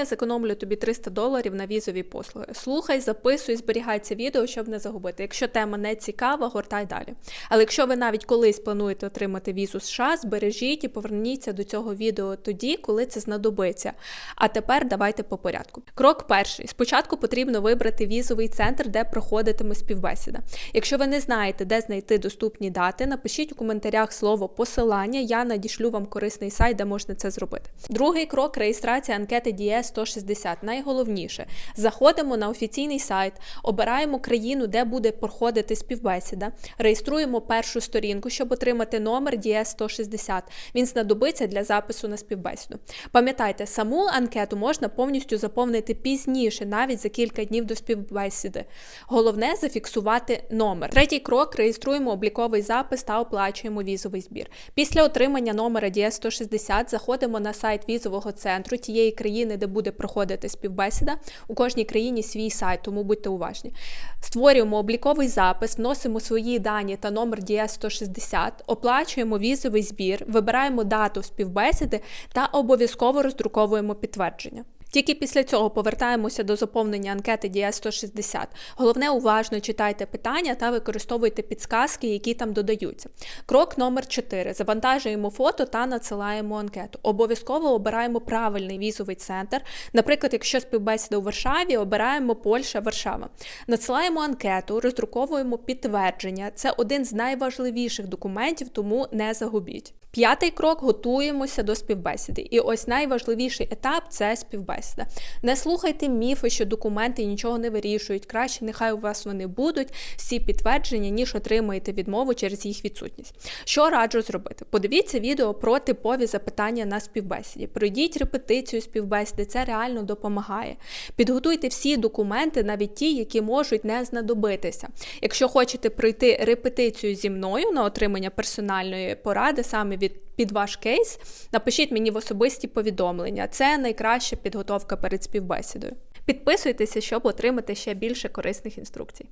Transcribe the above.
Я зекономлю тобі 300 доларів на візові послуги. Слухай, записуй, зберігай це відео, щоб не загубити. Якщо тема не цікава, гортай далі. Але якщо ви навіть колись плануєте отримати візу США, збережіть і поверніться до цього відео тоді, коли це знадобиться. А тепер давайте по порядку. Крок перший: спочатку потрібно вибрати візовий центр, де проходитиме співбесіда. Якщо ви не знаєте, де знайти доступні дати, напишіть у коментарях слово посилання. Я надішлю вам корисний сайт, де можна це зробити. Другий крок реєстрація анкети DIE 160. Найголовніше заходимо на офіційний сайт, обираємо країну, де буде проходити співбесіда, реєструємо першу сторінку, щоб отримати номер DIE 160. Він знадобиться для запису на співбесіду. Пам'ятайте, саму анкету можна повністю заповнити пізніше, навіть за кілька днів до співбесіди. Головне зафіксувати номер. Третій крок реєструємо обліковий запис та оплачуємо візовий збір. Після отримання номера DIE 160 заходимо на сайт візового центру тієї країни, де буде проходити співбесіда. У кожній країні свій сайт, тому будьте уважні. Створюємо обліковий запис, вносимо свої дані та номер ds 160, оплачуємо візовий збір, вибираємо дату співбесіди та обов'язково роздруковуємо підтвердження. Тільки після цього повертаємося до заповнення анкети DIE 160. Головне, уважно читайте питання та використовуйте підсказки, які там додаються. Крок номер 4. Завантажуємо фото та надсилаємо анкету. Обов'язково обираємо правильний візовий центр. Наприклад, якщо співбесіда у Варшаві, обираємо Польща, Варшава. Надсилаємо анкету, роздруковуємо підтвердження. Це один з найважливіших документів, тому не загубіть. П'ятий крок готуємося до співбесіди. І ось найважливіший етап це співбесіда. Не слухайте міфи, що документи нічого не вирішують. Краще нехай у вас вони будуть всі підтвердження, ніж отримаєте відмову через їх відсутність. Що раджу зробити? Подивіться відео про типові запитання на співбесіді. Пройдіть репетицію співбесіди, це реально допомагає. Підготуйте всі документи, навіть ті, які можуть не знадобитися. Якщо хочете пройти репетицію зі мною на отримання персональної поради, саме від під ваш кейс, напишіть мені в особисті повідомлення. Це найкраща підготовка перед співбесідою. Підписуйтеся, щоб отримати ще більше корисних інструкцій.